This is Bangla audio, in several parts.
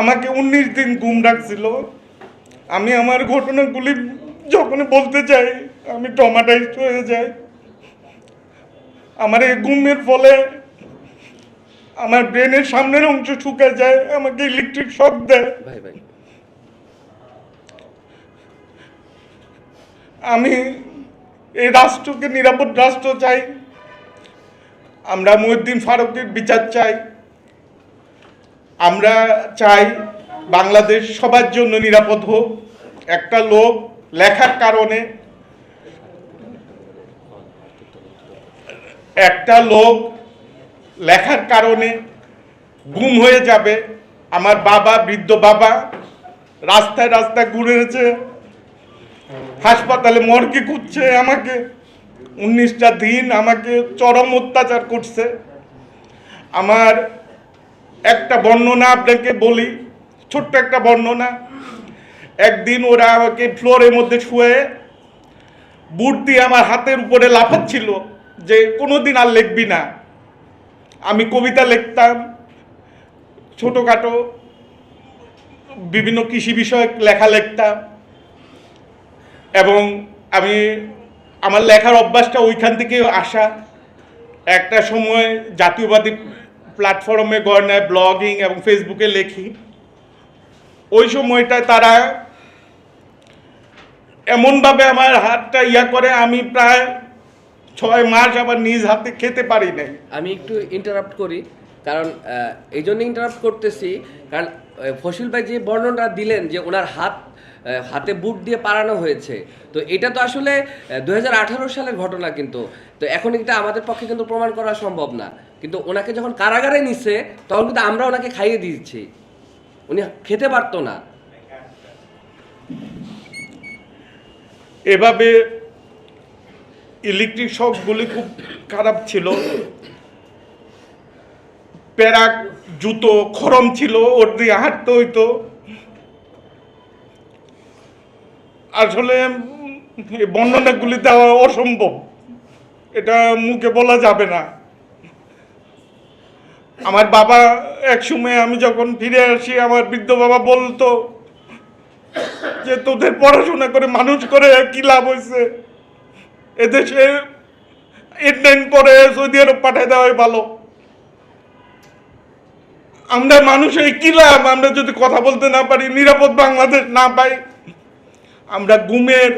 আমাকে উনিশ দিন গুম রাখছিল। আমি আমার ঘটনাগুলি যখন বলতে চাই আমি টমাটাইজড হয়ে যাই। আমার এই গুমের ফলে আমার ব্রেনের সামনের অংশ শুকায় যায় আমাকে ইলেকট্রিক শক দেয়। ভাই ভাই। আমি এই রাষ্ট্রকে নিরাপদ রাষ্ট্র চাই। আমরা মহিউদ্দিন ফারুকের বিচার চাই। আমরা চাই বাংলাদেশ সবার জন্য নিরাপদ হোক। একটা লোক লেখার কারণে একটা লোক লেখার কারণে গুম হয়ে যাবে। আমার বাবা, বৃদ্ধ বাবা রাস্তায় রাস্তায় ঘুরেছে, হাসপাতালে মর্গে খুঁজছে আমাকে। উনিশটা দিন আমাকে চরম অত্যাচার করছে। আমার একটা বর্ণনা আপনাকে বলি, ছোট্ট একটা বর্ণনা। একদিন ওরা আমাকে ফ্লোরের মধ্যে শুয়ে বুট দিয়ে আমার হাতের উপরে লাফাচ্ছিল যে কোনোদিন আর লিখবি না। আমি কবিতা লিখতাম, ছোটোখাটো বিভিন্ন কৃষি বিষয়ক লেখা লিখতাম এবং আমি, আমার লেখার অভ্যাসটা ওইখান থেকে আসা। একটা সময় জাতীয়বাদী প্ল্যাটফর্মে গড়নায় ব্লগিং এবং ফেসবুকে লেখি। ওই সময়টায় তারা এমনভাবে আমার হাতটা ইয়া করে, আমি প্রায় ছয় মাস আবার নিজ হাতে খেতে পারি নাই। আমি একটু ইন্টারাপ্ট করি, কারণ এই জন্য ইন্টারাপ্ট করতেছি, কারণ ফসিল ভাই যে বর্ণনা দিলেন যে ওনার হাত হাতে বুট দিয়ে পারানো হয়েছে, তো এটা তো আসলে দু সালের ঘটনা কিন্তু, তো এখন এটা আমাদের পক্ষে কিন্তু প্রমাণ করা সম্ভব না। কিন্তু ওনাকে যখন কারাগারে নিচ্ছে তখন কিন্তু আমরা ওনাকে খাইয়ে দিচ্ছি উনি খেতে পারতো না। এভাবে ইলেকট্রিক শকগুলি খুব খারাপ ছিল। প্যারাক জুতো, খরম ছিল, ওর দিয়ে হাঁটতে হইতো। আসলে বর্ণনাগুলি দেওয়া অসম্ভব। এটা মুখে বলা যাবে না। আমার বাবা এক সময় আমি যখন ফিরে আসি, আমার বৃদ্ধ বাবা বলতো যে, তোদের পড়াশোনা করে মানুষ করে কি লাভ হয়েছে এদেশে নাইন পরে সৌদি আরব পাঠায় দেওয়াই ভালো। আমরা মানুষ মানুষের কি লাভ? আমরা যদি কথা বলতে না পারি, নিরাপদ বাংলাদেশ না পাই। আমরা গুমের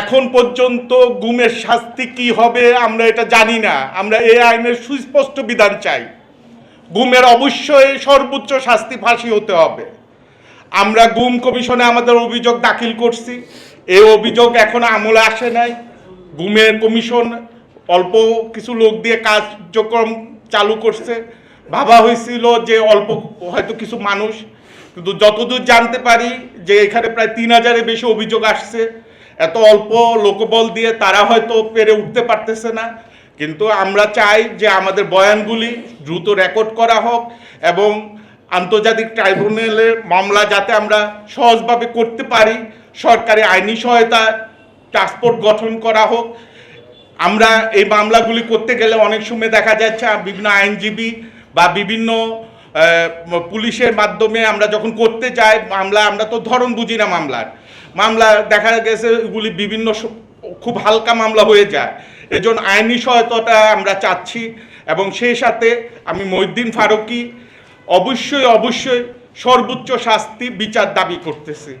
এখন পর্যন্ত গুমের শাস্তি কি হবে আমরা এটা জানি না। আমরা এই আইনের সুস্পষ্ট বিধান চাই। গুমের অবশ্যই সর্বোচ্চ শাস্তি ফাঁসি হতে হবে। আমরা গুম কমিশনে আমাদের অভিযোগ দাখিল করছি। এই অভিযোগ এখনও আমলে আসে নাই। গুমের কমিশন অল্প কিছু লোক দিয়ে কার্যক্রম চালু করছে। ভাবা হয়েছিল যে অল্প হয়তো কিছু মানুষ। কিন্তু যতদূর জানতে পারি যে এখানে প্রায় তিন হাজারের বেশি অভিযোগ আসছে। এত অল্প লোকবল দিয়ে তারা হয়তো পেরে উঠতে পারতেছে না। কিন্তু আমরা চাই যে আমাদের বয়ানগুলি দ্রুত রেকর্ড করা হোক এবং আন্তর্জাতিক ট্রাইব্যুনালে মামলা যাতে আমরা সহজভাবে করতে পারি, সরকারি আইনি সহায়তা ট্রান্সপোর্ট গঠন করা হোক। আমরা এই মামলাগুলি করতে গেলে অনেক সময় দেখা যাচ্ছে বিভিন্ন আইনজীবী বা বিভিন্ন পুলিশের মাধ্যমে আমরা যখন করতে যাই, মামলা, আমরা তো ধরন বুঝি না মামলার। মামলা দেখা গেছে এগুলি বিভিন্ন খুব হালকা মামলা হয়ে যায়। এজন্য আইনি সহায়তাটা আমরা চাচ্ছি এবং সেই সাথে আমি মহিউদ্দিন ফারুকি অবশ্যই অবশ্যই সর্বোচ্চ শাস্তি বিচার দাবি করতেছি।